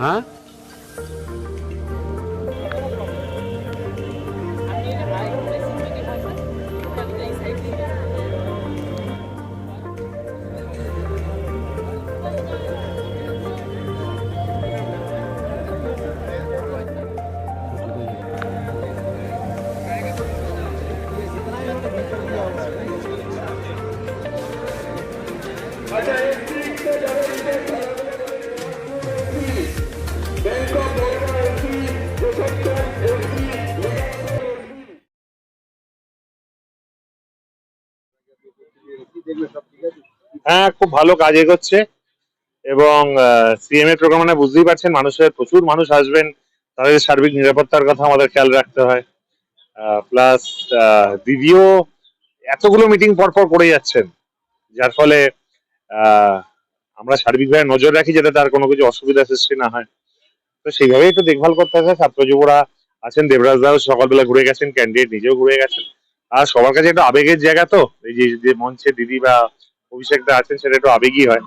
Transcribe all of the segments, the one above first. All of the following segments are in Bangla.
হ্যাঁ হ্যাঁ খুব ভালো কাজ এগোচ্ছে এবং সিএম এর প্রোগ্রাম মানে বুঝতেই পারছেন, মানুষের, প্রচুর মানুষ আসবেন, তাদের সার্বিক নিরাপত্তার কথা আমাদের খেয়াল রাখতে হয়। প্লাস দিদিও এতগুলো মিটিং পর পর করে যাচ্ছেন, যার ফলে আমরা সার্বিকভাবে নজর রাখি যাতে তার কোনো কিছু অসুবিধা সৃষ্টি না হয়। তো সেইভাবেই একটু দেখভাল করতে হবে ছাত্র যুবরা আছেন, দেবরাজ দাও সকালবেলা ঘুরে গেছেন ক্যান্ডিডেট নিজেও ঘুরে গেছেন। আর সবার কাছে একটু আবেগের জায়গা তো? এই যে যে মঞ্চে দিদি বা অভিষেকদা আছেন, সেটা একটু আবেগই হয়।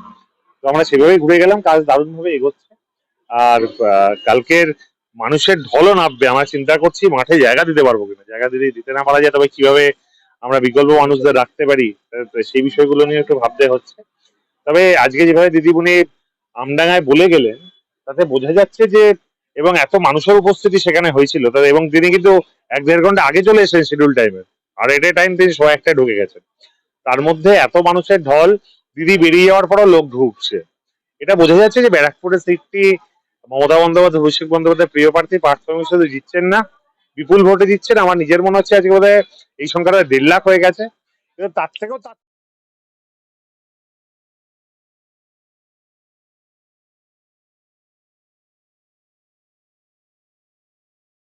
তো আমরা সেভাবেই ঘুরে গেলাম, কাজ দারুণভাবে এগোচ্ছে। আর কালকের মানুষের ঢলও নামবে, আমরা চিন্তা করছি মাঠে জায়গা দিতে পারব কিনা। জায়গা দিতে দিতে না পারা যায়, তবে কীভাবে আমরা বিকল্প মানুষদের রাখতে পারি? সেই বিষয়গুলো নিয়ে একটু ভাবতে হচ্ছে। তবে আজকে যেভাবে দিদিমণি আমডাঙ্গায় বলে গেলেন, তাতে বোঝা যাচ্ছে যে, এবং এত মানুষের উপস্থিতি সেখানে হয়েছিল। এবং তিনি কিন্তু এক দেড় ঘণ্টা আগে চলে এসেছেন শিডিউল টাইমে আর এট এ টাইম তিনি সোয়া একটায় ঢুকে গেছেন তার মধ্যে এত মানুষের ঢল, দিদি বেরিয়ে যাওয়ার পরও লোক ঢুকছে। এটা বোঝা যাচ্ছে যে ব্যারাকপুরের সিটটি মমতা বন্দ্যোপাধ্যায়, অভিষেক বন্দ্যোপাধ্যায়, প্রিয় প্রার্থী, পার্থ শুধু জিতছেন না। বিপুল ভোটে দিচ্ছেন আমার নিজের মনে হচ্ছে আজকে বোধহয় এই সংখ্যাটা দেড় লাখ হয়ে গেছে। তার থেকেও তার